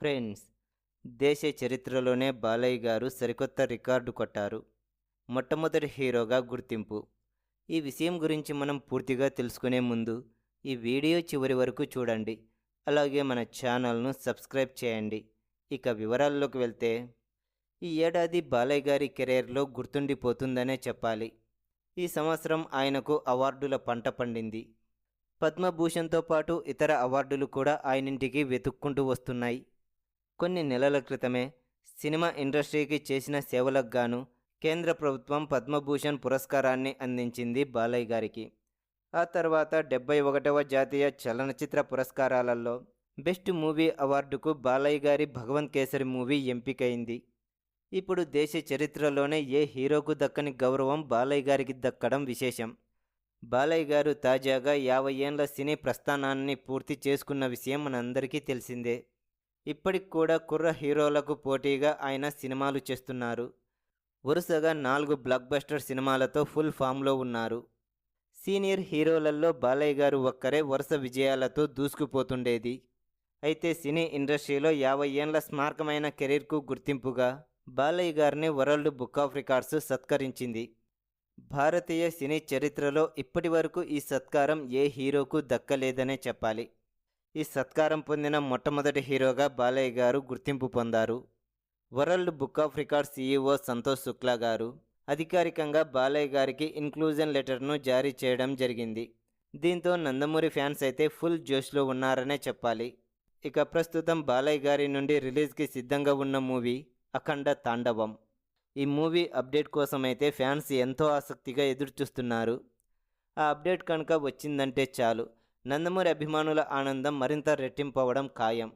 Friends దేశ చరిత్రలోనే బాలయ్య గారు సరికొత్త రికార్డు కొట్టారు. మొట్టమొదటి హీరోగా గుర్తింపు. ఈ విషయం గురించి మనం పూర్తిగా తెలుసుకునే ముందు ఈ వీడియో చివరి వరకు చూడండి. అలాగే మన ఛానల్ను సబ్స్క్రైబ్ చేయండి. ఇక వివరాల్లోకి వెళ్తే ఈ ఏడాది బాలయ్య గారి కెరీర్లో గుర్తుండిపోతుందనే చెప్పాలి. ఈ సంవత్సరం ఆయనకు అవార్డుల పంట పండింది. పద్మభూషణ్తో పాటు ఇతర అవార్డులు కూడా ఆయనింటికి వెతుక్కుంటూ వస్తున్నాయి. కొన్ని నెలల క్రితమే సినిమా ఇండస్ట్రీకి చేసిన సేవలకు గాను కేంద్ర ప్రభుత్వం పద్మభూషణ్ పురస్కారాన్ని అందించింది బాలయ్య గారికి. ఆ తర్వాత డెబ్బై ఒకటవ జాతీయ చలనచిత్ర పురస్కారాలలో బెస్ట్ మూవీ అవార్డుకు బాలయ్య గారి భగవంత్ కేసరి మూవీ ఎంపికైంది. ఇప్పుడు దేశ చరిత్రలోనే ఏ హీరోకు దక్కని గౌరవం బాలయ్య గారికి దక్కడం విశేషం. బాలయ్య గారు తాజాగా యాభై ఏండ్ల సినీ ప్రస్థానాన్ని పూర్తి చేసుకున్న విషయం మనందరికీ తెలిసిందే. ఇప్పటికి కూడా కుర్ర హీరోలకు పోటీగా ఆయన సినిమాలు చేస్తున్నారు. వరుసగా నాలుగు బ్లాక్ బస్టర్ సినిమాలతో ఫుల్ ఫామ్లో ఉన్నారు. సీనియర్ హీరోలలో బాలయ్య గారు ఒక్కరే వరుస విజయాలతో దూసుకుపోతుండేది. అయితే సినీ ఇండస్ట్రీలో యాభై ఏండ్ల స్మారకమైన కెరీర్కు గుర్తింపుగా బాలయ్య గారిని వరల్డ్ బుక్ ఆఫ్ రికార్డ్స్ సత్కరించింది. భారతీయ సినీ చరిత్రలో ఇప్పటి వరకు ఈ సత్కారం ఏ హీరోకు దక్కలేదనే చెప్పాలి. ఈ సత్కారం పొందిన మొట్టమొదటి హీరోగా బాలయ్య గారు గుర్తింపు పొందారు. World Book of Records CEO Santosh Shukla గారు అధికారికంగా బాలయ్య గారికి ఇన్క్లూజన్ లెటర్ను జారీ చేయడం జరిగింది. దీంతో నందమూరి ఫ్యాన్స్ అయితే ఫుల్ జోష్లో ఉన్నారనే చెప్పాలి. ఇక ప్రస్తుతం బాలయ్య గారి నుండి రిలీజ్కి సిద్ధంగా ఉన్న మూవీ అఖండ తాండవం. ఈ మూవీ అప్డేట్ కోసమైతే ఫ్యాన్స్ ఎంతో ఆసక్తిగా ఎదురుచూస్తున్నారు. ఆ అప్డేట్ కనుక వచ్చిందంటే చాలు. నందమూరి అభిమానుల ఆనందం మరింత రెట్టింపవడం ఖాయం.